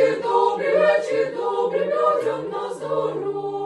вечір, добрий вечір, добрий людям на здоров'я.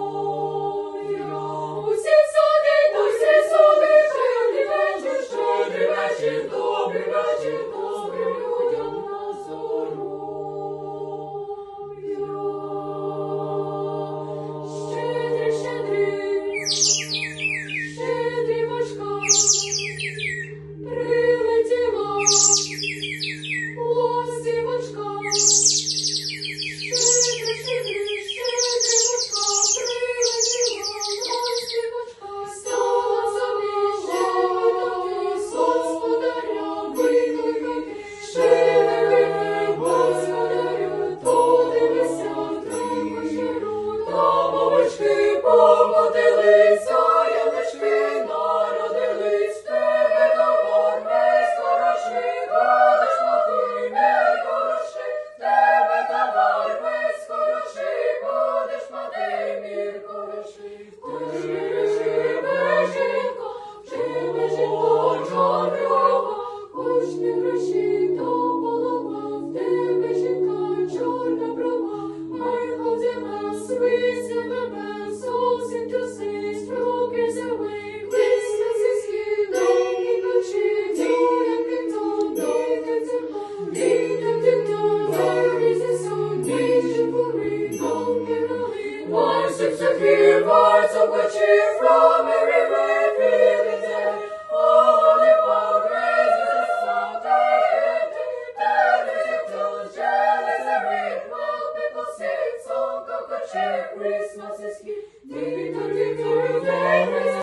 Sings a few parts of which you from every word feelings there. All the world raises a song and day. There is a toast, jealous and great. While people sing song, cocoa cheer, Christmas is here. Ding, ding, ding, ding, ding.